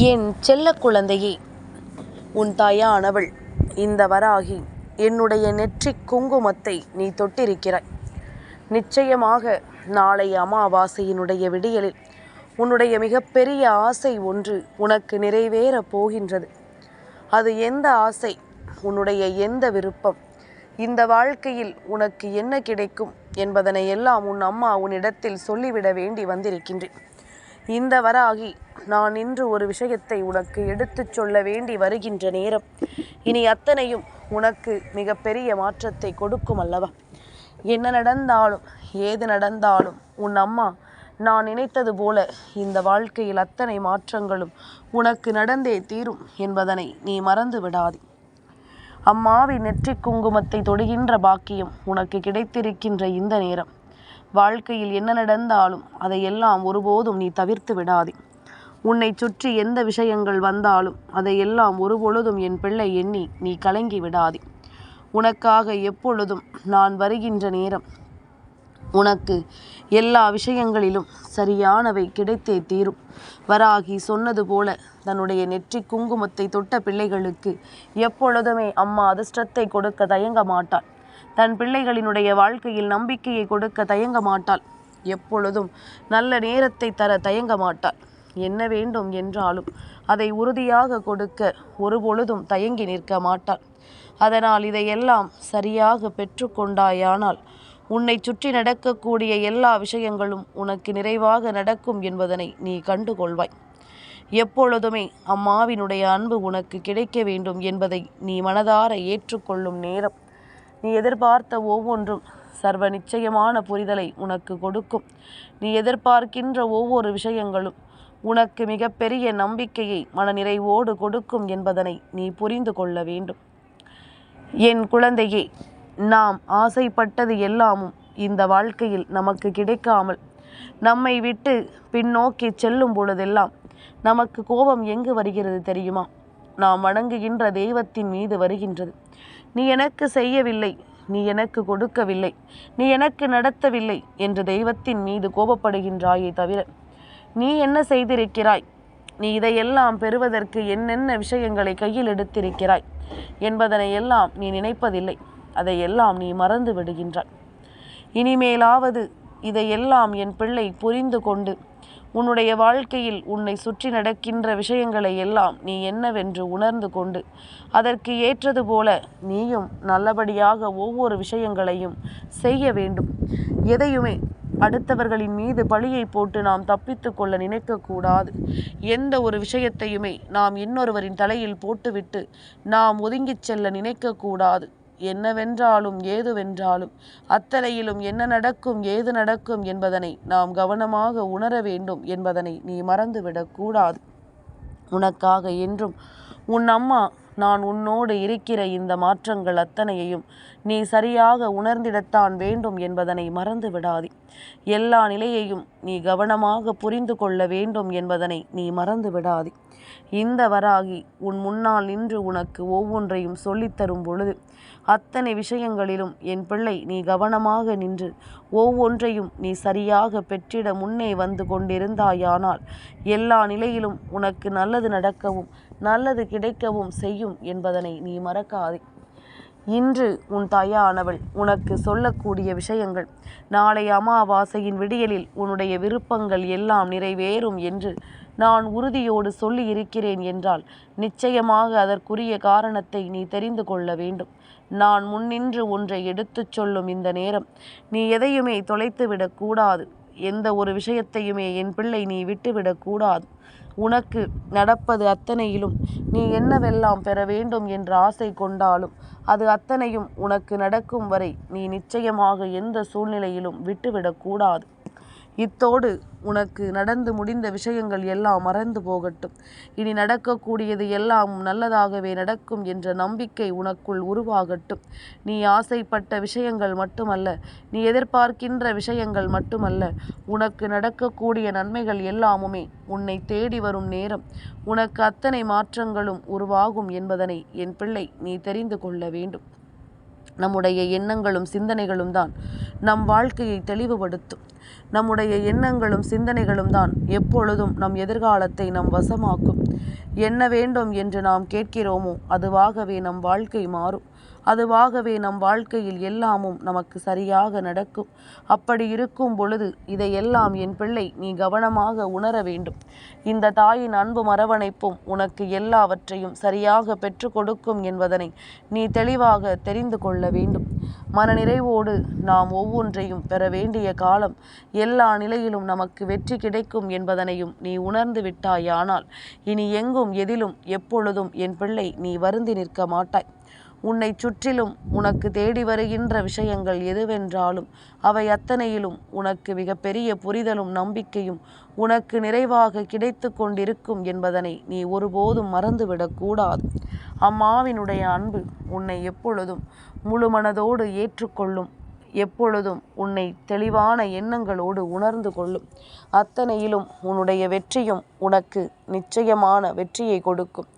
என் செல்ல குழந்தையே உன் தாயானவள் இந்த வராகி என்னுடைய நெற்றிக் குங்குமத்தை நீ தொட்டிருக்கிறாய். நிச்சயமாக நாளை அமாவாசையினுடைய விடியலில் உன்னுடைய மிகப்பெரிய ஆசை ஒன்று உனக்கு நிறைவேறப் போகின்றது. அது எந்த ஆசை? உன்னுடைய எந்த விருப்பம்? இந்த வாழ்க்கையில் உனக்கு என்ன கிடைக்கும் என்பதனை எல்லாம் உன் அம்மா உன்னிடத்தில் சொல்லிவிட வேண்டி வந்திருக்கின்றேன். இந்த வராகி நான் இன்று ஒரு விஷயத்தை உனக்கு எடுத்துச் சொல்ல வேண்டி வருகின்ற நேரம். இனி அத்தனையும் உனக்கு மிகப்பெரிய மாற்றத்தை கொடுக்கும் அல்லவா? என்ன நடந்தாலும் ஏது நடந்தாலும் உன் அம்மா நான் நினைத்தது போல இந்த வாழ்க்கையில் அத்தனை மாற்றங்களும் உனக்கு நடந்தே தீரும் என்பதனை நீ மறந்து விடாதே. அம்மாவின் நெற்றி குங்குமத்தை தொடுகின்ற பாக்கியம் உனக்கு கிடைத்திருக்கின்ற இந்த நேரம். வாழ்க்கையில் என்ன நடந்தாலும் அதையெல்லாம் ஒருபோதும் நீ தவிர்த்து விடாதே. உன்னை சுற்றி எந்த விஷயங்கள் வந்தாலும் அதையெல்லாம் ஒருபொழுதும் என் பிள்ளை எண்ணி நீ கலங்கி விடாதே. உனக்காக எப்பொழுதும் நான் வருகின்ற நேரம் உனக்கு எல்லா விஷயங்களிலும் சரியானவை கிடைத்தே தீரும். வராகி சொன்னது போல தன்னுடைய நெற்றி குங்குமத்தை தொட்ட பிள்ளைகளுக்கு எப்பொழுதுமே அம்மா அதிர்ஷ்டத்தை கொடுக்க தயங்க மாட்டாள். தன் பிள்ளைகளினுடைய வாழ்க்கையில் நம்பிக்கையை கொடுக்க தயங்க மாட்டாள். எப்பொழுதும் நல்ல நேரத்தை தர தயங்க மாட்டாள். என்ன வேண்டும் என்றாலும் அதை உறுதியாக கொடுக்க ஒருபொழுதும் தயங்கி நிற்க மாட்டாள். அதனால் இதையெல்லாம் சரியாக பெற்றுக்கொண்டாயானால் உன்னை சுற்றி நடக்கக்கூடிய எல்லா விஷயங்களும் உனக்கு நிறைவாக நடக்கும் என்பதனை நீ கண்டுகொள்வாய். எப்பொழுதுமே அம்மாவினுடைய அன்பு உனக்கு கிடைக்க வேண்டும் என்பதை நீ மனதார ஏற்றுக்கொள்ளும் நேரம். நீ எதிர்பார்த்த ஒவ்வொன்றும் சர்வ நிச்சயமான புரிதலை உனக்கு கொடுக்கும். நீ எதிர்பார்க்கின்ற ஒவ்வொரு விஷயங்களும் உனக்கு மிகப்பெரிய நம்பிக்கையை மனநிறைவோடு கொடுக்கும் என்பதனை நீ புரிந்து கொள்ள வேண்டும். என் குழந்தையே நாம் ஆசைப்பட்டது எல்லாமும் இந்த வாழ்க்கையில் நமக்கு கிடைக்காமல் நம்மை விட்டு பின்னோக்கி செல்லும் பொழுதெல்லாம் நமக்கு கோபம் எங்கு வருகிறது தெரியுமா? நாம் வணங்குகின்ற தெய்வத்தின் மீது வருகின்றது. நீ எனக்கு செய்யவில்லை நீ எனக்கு கொடுக்கவில்லை நீ எனக்கு நடத்தவில்லை என்று தெய்வத்தின் மீது கோபப்படுகின்றாயே தவிர நீ என்ன செய்திருக்கிறாய்? நீ இதையெல்லாம் பெறுவதற்கு என்னென்ன விஷயங்களை கையில் எடுத்திருக்கிறாய்? என்பதனை எல்லாம் நீ நினைப்பதில்லை. அதையெல்லாம் நீ மறந்து விடுகின்றாய். இனிமேலாவது இதையெல்லாம் என் பிள்ளை புரிந்து கொண்டு உன்னுடைய வாழ்க்கையில் உன்னை சுற்றி நடக்கின்ற விஷயங்களை எல்லாம் நீ என்னவென்று உணர்ந்து கொண்டு அதற்கு ஏற்றது போல நீயும் நல்லபடியாக ஒவ்வொரு விஷயங்களையும் செய்ய வேண்டும். எதையுமே அடுத்தவர்களின் மீது பழியை போட்டு நாம் தப்பித்து கொள்ள நினைக்கக்கூடாது. எந்த ஒரு விஷயத்தையுமே நாம் இன்னொருவரின் தலையில் போட்டுவிட்டு நாம் ஒதுங்கிச் செல்ல நினைக்கக்கூடாது. என்னவென்றாலும் ஏதுவென்றாலும் அத்தனையிலும் என்ன நடக்கும் ஏது நடக்கும் என்பதனை நாம் கவனமாக உணர வேண்டும் என்பதனை நீ மறந்துவிடக்கூடாது. உனக்காக என்றும் உன் அம்மா நான் உன்னோடு இருக்கிற இந்த மாற்றங்கள் அத்தனையையும் நீ சரியாக உணர்ந்திடத்தான் வேண்டும் என்பதனை மறந்து விடாதே எல்லா நிலையையும் நீ கவனமாக புரிந்து கொள்ள வேண்டும் என்பதனை நீ மறந்து விடாதே இந்த வராகி உன் முன்னால் நின்று உனக்கு ஒவ்வொன்றையும் சொல்லித்தரும் பொழுது அத்தனை விஷயங்களிலும் என் பிள்ளை நீ கவனமாக நின்று ஒவ்வொன்றையும் நீ சரியாக பெற்றிட முன்னே வந்து கொண்டிருந்தாயானால் எல்லா நிலையிலும் உனக்கு நல்லது நடக்கவும் நல்லது கிடைக்கவும் செய்யும் என்பதனை நீ மறக்காதே. இன்று உன் தாயானவள் உனக்கு சொல்லக்கூடிய விஷயங்கள் நாளை அமாவாசையின் விடியலில் உன்னுடைய விருப்பங்கள் எல்லாம் நிறைவேறும் என்று நான் உறுதியோடு சொல்லி இருக்கிறேன் என்றால் நிச்சயமாக அதற்குரிய காரணத்தை நீ தெரிந்து கொள்ள வேண்டும். நான் முன்னின்று ஒன்றை எடுத்துச் சொல்லும் இந்த நேரம் நீ எதையுமே தொலைத்து விடக்கூடாது எந்த ஒரு விஷயத்தையுமே என் பிள்ளை நீ விட்டுவிடக்கூடாது உனக்கு நடப்பது அத்தனையிலும் நீ என்னவெல்லாம் பெற வேண்டும் என்ற ஆசை கொண்டாலும் அது அத்தனையும் உனக்கு நடக்கும் வரை நீ நிச்சயமாக எந்த சூழ்நிலையிலும் விட்டுவிடக்கூடாது. இத்தோடு உனக்கு நடந்து முடிந்த விஷயங்கள் எல்லாம் மறந்து போகட்டும். இனி நடக்கக்கூடியது எல்லாம் நல்லதாகவே நடக்கும் என்ற நம்பிக்கை உனக்குள் உருவாகட்டும். நீ ஆசைப்பட்ட விஷயங்கள் மட்டுமல்ல நீ எதிர்பார்க்கின்ற விஷயங்கள் மட்டுமல்ல உனக்கு நடக்கக்கூடிய நன்மைகள் எல்லாமுமே உன்னை தேடி வரும் நேரம். உனக்கு அத்தனை மாற்றங்களும் உருவாகும் என்பதனை என் பிள்ளை நீ தெரிந்து கொள்ள வேண்டும். நம்முடைய எண்ணங்களும் சிந்தனைகளும் தான் நம் வாழ்க்கையை தெளிவுபடுத்தும். நம்முடைய எண்ணங்களும் சிந்தனைகளும் தான் எப்பொழுதும் நம் எதிர்காலத்தை நம் வசமாக்கும். என்ன வேண்டும் என்று நாம் கேட்கிறோமோ அதுவாகவே நம் வாழ்க்கை மாறும். அதுவாகவே நம் வாழ்க்கையில் எல்லாமும் நமக்கு சரியாக நடக்கும். அப்படி இருக்கும் பொழுது இதையெல்லாம் என் பிள்ளை நீ கவனமாக உணர வேண்டும். இந்த தாயின் அன்பு மரவணைப்பும் உனக்கு எல்லாவற்றையும் சரியாக பெற்று கொடுக்கும் என்பதனை நீ தெளிவாக தெரிந்து கொள்ள வேண்டும். மனநிறைவோடு நாம் ஒவ்வொன்றையும் பெற வேண்டிய காலம் எல்லா நிலையிலும் நமக்கு வெற்றி கிடைக்கும் என்பதனையும் நீ உணர்ந்து விட்டாயானால் இனி எங்கும் எதிலும் எப்பொழுதும் என் பிள்ளை நீ வருந்தி நிற்க மாட்டாய். உன்னை சுற்றிலும் உனக்கு தேடி வருகின்ற விஷயங்கள் எதுவென்றாலும் அவை அத்தனையிலும் உனக்கு மிகப்பெரிய புரிதலும் நம்பிக்கையும் உனக்கு நிறைவாக கிடைத்து கொண்டிருக்கும் என்பதனை நீ ஒருபோதும் மறந்துவிடக்கூடாது அம்மாவினுடைய அன்பு உன்னை எப்பொழுதும் முழு மனதோடு ஏற்றுக்கொள்ளும் எப்பொழுதும் உன்னை தெளிவான எண்ணங்களோடு உணர்ந்து கொள்ளும். அத்தனையிலும் உன்னுடைய வெற்றியும் உனக்கு நிச்சயமான வெற்றியை கொடுக்கும்.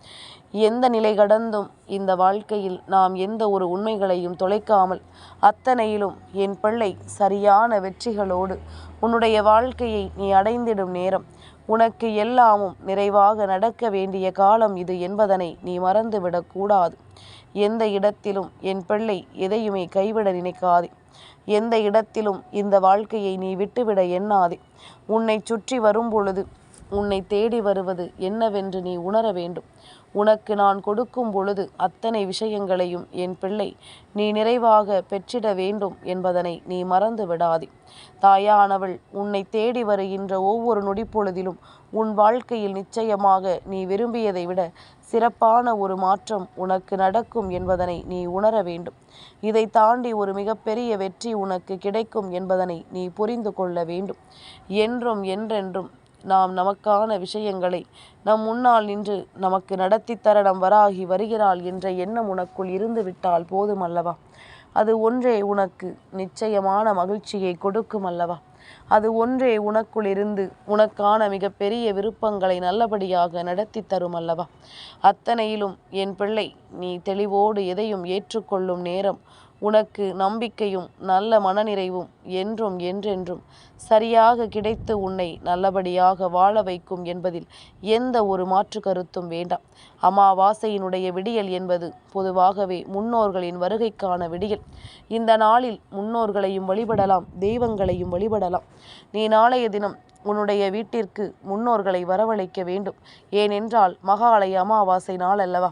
எந்த நிலை கடந்தும் இந்த வாழ்க்கையில் நாம் எந்த ஒரு உண்மைகளையும் தொலைக்காமல் அத்தனையிலும் என் பிள்ளை சரியான வெற்றிகளோடு உன்னுடைய வாழ்க்கையை நீ அடைந்திடும் நேரம் உனக்கு எல்லாமும் நிறைவாக நடக்க வேண்டிய காலம் இது என்பதனை நீ மறந்துவிடக்கூடாது எந்த இடத்திலும் என் பிள்ளை எதையுமே கைவிட நினைக்காதே. எந்த இடத்திலும் இந்த வாழ்க்கையை நீ விட்டுவிட எண்ணாதே. உன்னை சுற்றி வரும் பொழுது உன்னை தேடி வருவது என்னவென்று நீ உணர வேண்டும். உனக்கு நான் கொடுக்கும் பொழுது அத்தனை விஷயங்களையும் என் பிள்ளை நீ நிறைவாக பெற்றிட வேண்டும் என்பதனை நீ மறந்து விடாதே. தாயானவள் உன்னை தேடி வருகின்ற ஒவ்வொரு நொடிப்பொழுதிலும் உன் வாழ்க்கையில் நிச்சயமாக நீ விரும்பியதை விட சிறப்பான ஒரு மாற்றம் உனக்கு நடக்கும் என்பதனை நீ உணர வேண்டும். இதை தாண்டி ஒரு மிகப்பெரிய வெற்றி உனக்கு கிடைக்கும் என்பதனை நீ புரிந்து கொள்ள வேண்டும். என்றும் என்றென்றும் நாம் நமக்கான விஷயங்களை நம் முன்னால் நின்று நமக்கு நடத்தித்தர நம் வராகி வருகிறாள் என்ற எண்ணம் உனக்குள் இருந்து விட்டால் போதும் அல்லவா? அது ஒன்றே உனக்கு நிச்சயமான மகிழ்ச்சியை கொடுக்கும் அல்லவா? அது ஒன்றே உனக்குள் இருந்து உனக்கான மிகப்பெரிய விருப்பங்களை நல்லபடியாக நடத்தி தரும் அல்லவா? அத்தனையிலும் என் பிள்ளை நீ தெளிவோடு எதையும் ஏற்றுக்கொள்ளும் நேரம் உனக்கு நம்பிக்கையும் நல்ல மனநிறைவும் என்றும் என்றென்றும் சரியாக கிடைத்து உன்னை நல்லபடியாக வாழ வைக்கும் என்பதில் எந்த ஒரு மாற்று கருத்தும் வேண்டாம். அமாவாசையினுடைய விடியல் என்பது பொதுவாகவே முன்னோர்களின் வருகைக்கான விடியல். இந்த நாளில் முன்னோர்களையும் வழிபடலாம் தெய்வங்களையும் வழிபடலாம். நீ நாளைய தினம் உன்னுடைய வீட்டிற்கு முன்னோர்களை வரவழைக்க வேண்டும். ஏனென்றால் மகாலய அமாவாசை நாள் அல்லவா?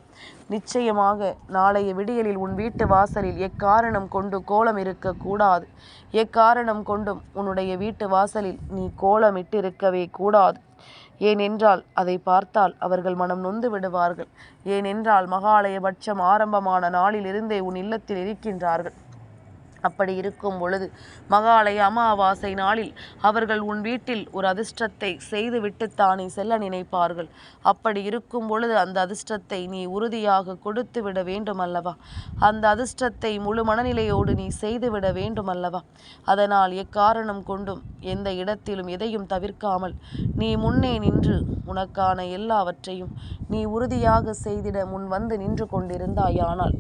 நிச்சயமாக நாளைய விடியலில் உன் வீட்டு வாசலில் எக்காரணம் கொண்டு கோலம் இருக்கக்கூடாது எக்காரணம் கொண்டும் உன்னுடைய வீட்டு வாசலில் நீ கோலமிட்டிருக்கவே கூடாது. ஏனென்றால் அதை பார்த்தால் அவர்கள் மனம் நொந்து விடுவார்கள். ஏனென்றால் மகாலயபட்சம் ஆரம்பமான நாளிலிருந்தே உன் இல்லத்தில் இருக்கின்றார்கள். அப்படி இருக்கும் பொழுது மகாலய அமாவாசை நாளில் அவர்கள் உன் வீட்டில் ஒரு அதிர்ஷ்டத்தை செய்துவிட்டுத்தானே செல்ல நினைப்பார்கள். அப்படி இருக்கும் பொழுது அந்த அதிர்ஷ்டத்தை நீ உறுதியாக கொடுத்து விட வேண்டும் அல்லவா அந்த அதிர்ஷ்டத்தை முழு மனநிலையோடு நீ செய்துவிட வேண்டும் அல்லவா அதனால் எக்காரணம் கொண்டும் எந்த இடத்திலும் எதையும் தவிர்க்காமல் நீ முன்னே நின்று உனக்கான எல்லாவற்றையும் நீ உறுதியாக செய்திட முன் வந்து நின்று கொண்டிருந்தாயானால்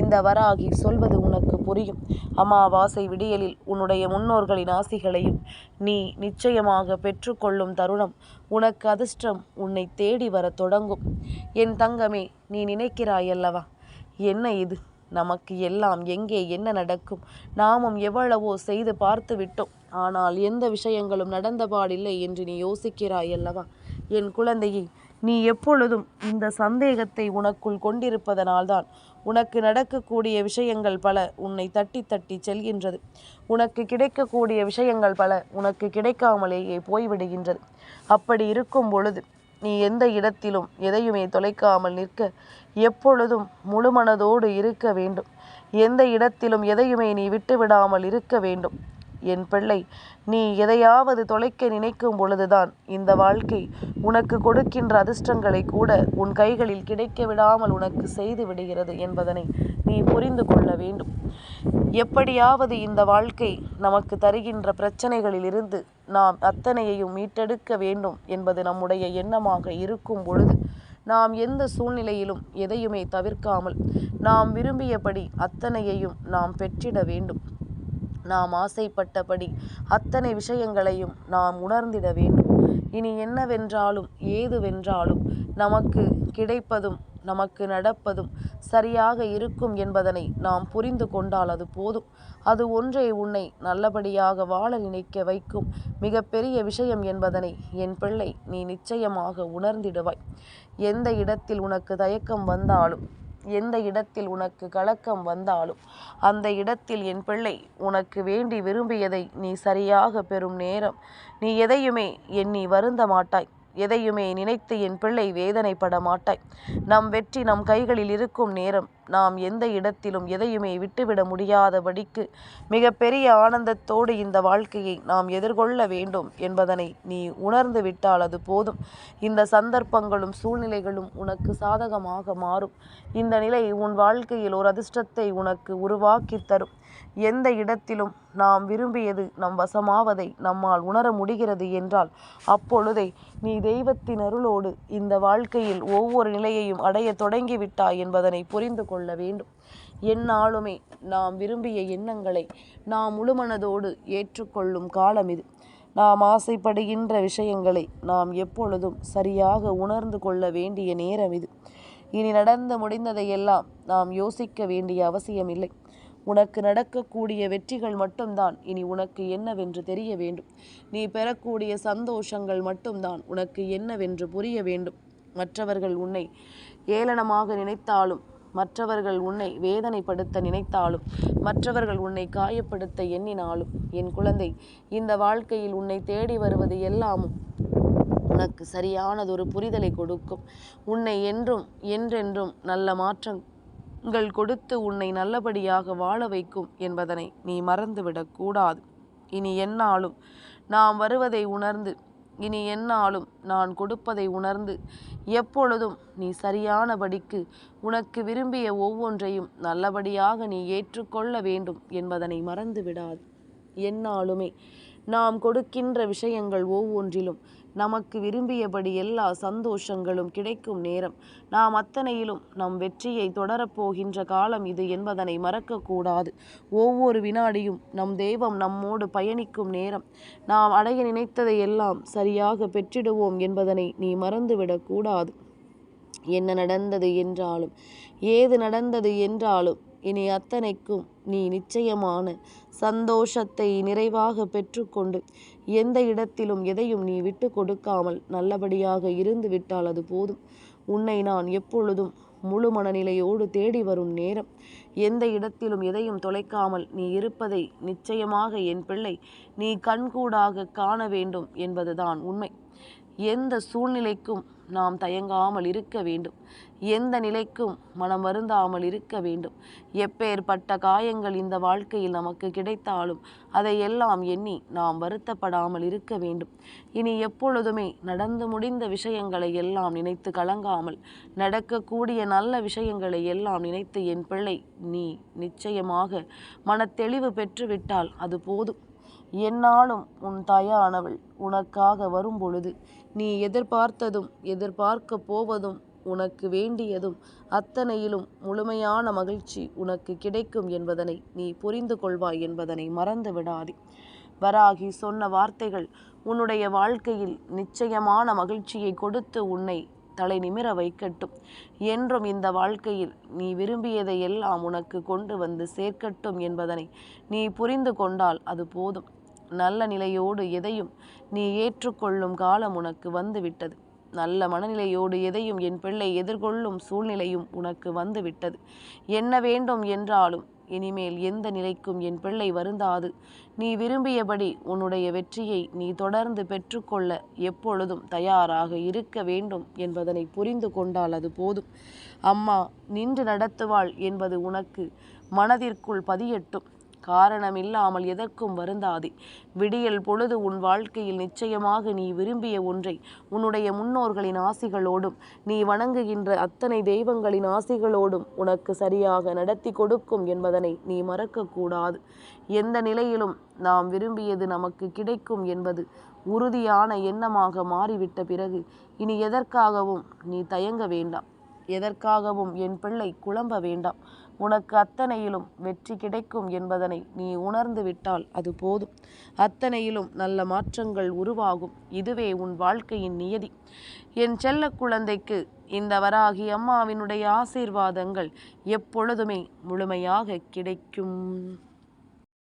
இந்த வராகி சொல்வது உனக்கு புரியும். அமாவாசை விடியலில் உன்னுடைய முன்னோர்களின் ஆசிகளையும் நீ நிச்சயமாக பெற்றுக்கொள்ளும் தருணம் உனக்கு அதிர்ஷ்டம் உன்னை தேடி வரத் தொடங்கும். என் தங்கமே நீ நினைக்கிறாயல்லவா? என்ன இது? நமக்கு எல்லாம் எங்கே என்ன நடக்கும்? நாமும் எவ்வளவோ செய்து பார்த்து விட்டோம். ஆனால் எந்த விஷயங்களும் நடந்தபாடில்லை என்று நீ யோசிக்கிறாயல்லவா? என் குழந்தையை நீ எப்பொழுதும் இந்த சந்தேகத்தை உனக்குள் கொண்டிருப்பதனால்தான் உனக்கு நடக்கக்கூடிய விஷயங்கள் பல உன்னை தட்டி தட்டி செல்கின்றது. உனக்கு கிடைக்கக்கூடிய விஷயங்கள் பல உனக்கு கிடைக்காமலேயே போய்விடுகின்றது. அப்படி இருக்கும் பொழுது நீ எந்த இடத்திலும் எதையுமே தொலைக்காமல் நிற்க எப்பொழுதும் முழுமனதோடு இருக்க வேண்டும். எந்த இடத்திலும் எதையுமே நீ விட்டுவிடாமல் இருக்க வேண்டும். என் பிள்ளை நீ எதையாவது தொலைக்க நினைக்கும் பொழுதுதான் இந்த வாழ்க்கை உனக்கு கொடுக்கின்ற அதிர்ஷ்டங்களை கூட உன் கைகளில் கிடைக்க விடாமல் உனக்கு செய்து விடுகிறது என்பதனை நீ புரிந்து கொள்ள வேண்டும். எப்படியாவது இந்த வாழ்க்கை நமக்கு தருகின்ற பிரச்சனைகளிலிருந்து நாம் அத்தனையையும் மீட்டெடுக்க வேண்டும் என்பது நம்முடைய எண்ணமாக இருக்கும் பொழுது நாம் எந்த சூழ்நிலையிலும் எதையுமே தவிர்க்காமல் நாம் விரும்பியபடி அத்தனையையும் நாம் பெற்றிட வேண்டும். நாம் ஆசைப்பட்டபடி அத்தனை விஷயங்களையும் நாம் உணர்ந்திட வேண்டும். இனி என்னவென்றாலும் ஏதுவென்றாலும் நமக்கு கிடைப்பதும் நமக்கு நடப்பதும் சரியாக இருக்கும் என்பதனை நாம் புரிந்து கொண்டால் அது போதும். அது ஒன்றே உன்னை நல்லபடியாக வாழ நினைக்க வைக்கும் மிகப்பெரிய விஷயம் என்பதனை என் பிள்ளை நீ நிச்சயமாக உணர்ந்திடுவாய். எந்த இடத்தில் உனக்கு தயக்கம் வந்தாலும் எந்த இடத்தில் உனக்கு கலக்கம் வந்தாலும் அந்த இடத்தில் என் பிள்ளை உனக்கு வேண்டி விரும்பியதை நீ சரியாக பெறும் நேரம். நீ எதையுமே எண்ணி வருந்த மாட்டாய் எதையுமே நினைத்து என் பிள்ளை வேதனைப்பட மாட்டாய் நம் வெற்றி நம் கைகளில் இருக்கும் நேரம். நாம் எந்த இடத்திலும் எதையுமே விட்டுவிட முடியாதபடிக்கு மிகப்பெரிய ஆனந்தத்தோடு இந்த வாழ்க்கையை நாம் எதிர்கொள்ள வேண்டும் என்பதனை நீ உணர்ந்து விட்டால் அது போதும். இந்த சந்தர்ப்பங்களும் சூழ்நிலைகளும் உனக்கு சாதகமாக மாறும். இந்த நிலை உன் வாழ்க்கையில் ஒரு அதிர்ஷ்டத்தை உனக்கு உருவாக்கி தரும். எந்த இடத்திலும் நாம் விரும்பியது நம் வசமாவதை நம்மால் உணர முடிகிறது என்றால் அப்பொழுதே நீ தெய்வத்தின் அருளோடு இந்த வாழ்க்கையில் ஒவ்வொரு நிலையையும் அடைய தொடங்கிவிட்டாய் என்பதனை புரிந்து கொள்ள வேண்டும். எந்நாளுமே நாம் விரும்பிய எண்ணங்களை நாம் முழுமனதோடு ஏற்றுக்கொள்ளும் காலம் இது. நாம் ஆசைப்படுகின்ற விஷயங்களை நாம் எப்பொழுதும் சரியாக உணர்ந்து கொள்ள வேண்டிய நேரம் இது. இனி நடந்து முடிந்ததையெல்லாம் நாம் யோசிக்க வேண்டிய அவசியமில்லை. உனக்கு நடக்கக்கூடிய வெற்றிகள் மட்டும்தான். இனி உனக்கு என்னவென்று தெரிய வேண்டும். நீ பெறக்கூடிய சந்தோஷங்கள் மட்டும்தான் உனக்கு என்னவென்று புரிய வேண்டும். மற்றவர்கள் உன்னை ஏளனமாக நினைத்தாலும் மற்றவர்கள் உன்னை வேதனைப்படுத்த நினைத்தாலும் மற்றவர்கள் உன்னை காயப்படுத்த எண்ணினாலும் என் குழந்தை இந்த வாழ்க்கையில் உன்னை தேடி வருவது எல்லாமும் உனக்கு சரியானதொரு புரிதலை கொடுக்கும். உன்னை என்றும் என்றென்றும் நல்ல மாற்றம் மாற்றங்கள் கொடுத்து உன்னை நல்லபடியாக வாழ வைக்கும் என்பதனை நீ மறந்துவிடக்கூடாது இனி என்னாலும் நாம் வருவதை உணர்ந்து இனி என்னாலும் நான் கொடுப்பதை உணர்ந்து எப்பொழுதும் நீ சரியானபடிக்கு உனக்கு விரும்பிய ஒவ்வொன்றையும் நல்லபடியாக நீ ஏற்றுக்கொள்ள வேண்டும் என்பதனை மறந்து விடாது என்னாலுமே நாம் கொடுக்கின்ற விஷயங்கள் ஒவ்வொன்றிலும் நமக்கு விரும்பியபடி எல்லா சந்தோஷங்களும் கிடைக்கும் நேரம். நாம் அத்தனையிலும் நம் வெற்றியை தொடரப்போகின்ற காலம் இது என்பதனை மறக்கக்கூடாது. ஒவ்வொரு வினாடியும் நம் தெய்வம் நம்மோடு பயணிக்கும் நேரம். நாம் அடைய நினைத்ததை எல்லாம் சரியாக பெற்றிடுவோம் என்பதனை நீ மறந்துவிடக்கூடாது என்ன நடந்தது என்றாலும் ஏது நடந்தது என்றாலும் இனி அத்தனைக்கும் நீ நிச்சயமான சந்தோஷத்தை நிறைவாக பெற்றுக்கொண்டு எந்த இடத்திலும் எதையும் நீ விட்டு கொடுக்காமல் நல்லபடியாக இருந்து விட்டால் அது போதும். உன்னை நான் எப்பொழுதும் முழு மனநிலையோடு தேடி வரும் நேரம். எந்த இடத்திலும் எதையும் தொலைக்காமல் நீ இருப்பதை நிச்சயமாக என் பிள்ளை நீ கண்கூடாக காண வேண்டும் என்பதுதான் உண்மை. எந்த சூழ்நிலைக்கும் நாம் தயங்காமல் இருக்க வேண்டும். எந்த நிலைக்கும் மனம் வருந்தாமல் இருக்க வேண்டும். எப்பேற்பட்ட காயங்கள் இந்த வாழ்க்கையில் நமக்கு கிடைத்தாலும் அதையெல்லாம் எண்ணி நாம் வருத்தப்படாமல் இருக்க வேண்டும். இனி எப்பொழுதுமே நடந்து முடிந்த விஷயங்களை எல்லாம் நினைத்து கலங்காமல் நடக்கக்கூடிய நல்ல விஷயங்களை எல்லாம் நினைத்து என் பிள்ளை நீ நிச்சயமாக மனத்தெளிவு பெற்றுவிட்டால் அது போதும். என்னாலும் உன் தாயானவள் உனக்காக வரும்பொழுது நீ எதிர்பார்த்ததும் எதிர்பார்க்க போவதும் உனக்கு வேண்டியதும் அத்தனையிலும் முழுமையான மகிழ்ச்சி உனக்கு கிடைக்கும் என்பதனை நீ புரிந்து கொள்வாய் என்பதனை மறந்து விடாதே. வராகி சொன்ன வார்த்தைகள் உன்னுடைய வாழ்க்கையில் நிச்சயமான மகிழ்ச்சியை கொடுத்து உன்னை தலை நிமிர வைக்கட்டும். என்றும் இந்த வாழ்க்கையில் நீ விரும்பியதை எல்லாம் உனக்கு கொண்டு வந்து சேர்க்கட்டும் என்பதனை நீ புரிந்து கொண்டால் அது போதும். நல்ல நிலையோடு எதையும் நீ ஏற்றுக்கொள்ளும் காலம் உனக்கு வந்துவிட்டது. நல்ல மனநிலையோடு எதையும் என் பிள்ளை எதிர்கொள்ளும் சூழ்நிலையும் உனக்கு வந்துவிட்டது. என்ன வேண்டும் என்றாலும் இனிமேல் எந்த நிலைக்கும் என் பிள்ளை வருந்தாது. நீ விரும்பியபடி உன்னுடைய வெற்றியை நீ தொடர்ந்து பெற்றுக்கொள்ள எப்பொழுதும் தயாராக இருக்க வேண்டும் என்பதனை புரிந்து கொண்டால் அது போதும். அம்மா நின்று நடத்துவாள் என்பது உனக்கு மனதிற்குள் பதியட்டும். காரணமில்லாமல் எதற்கும் வருந்தாதே. விடியல் பொழுது உன் வாழ்க்கையில் நிச்சயமாக நீ விரும்பிய ஒன்றை உன்னுடைய முன்னோர்களின் ஆசிகளோடும் நீ வணங்குகின்ற அத்தனை தெய்வங்களின் ஆசிகளோடும் உனக்கு சரியாக நடத்தி கொடுக்கும் என்பதனை நீ மறக்கக்கூடாது. எந்த நிலையிலும் நாம் விரும்பியது நமக்கு கிடைக்கும் என்பது உறுதியான எண்ணமாக மாறிவிட்ட பிறகு இனி எதற்காகவும் நீ தயங்க வேண்டாம். எதற்காகவும் என் பிள்ளை குழம்ப வேண்டாம். உனக்கு அத்தனையிலும் வெற்றி கிடைக்கும் என்பதனை நீ உணர்ந்து விட்டால் அது போதும். அத்தனையிலும் நல்ல மாற்றங்கள் உருவாகும். இதுவே உன் வாழ்க்கையின் நியதி. என் செல்ல குழந்தைக்கு இந்த வராகி அம்மாவினுடைய ஆசீர்வாதங்கள் எப்பொழுதுமே முழுமையாக கிடைக்கும்.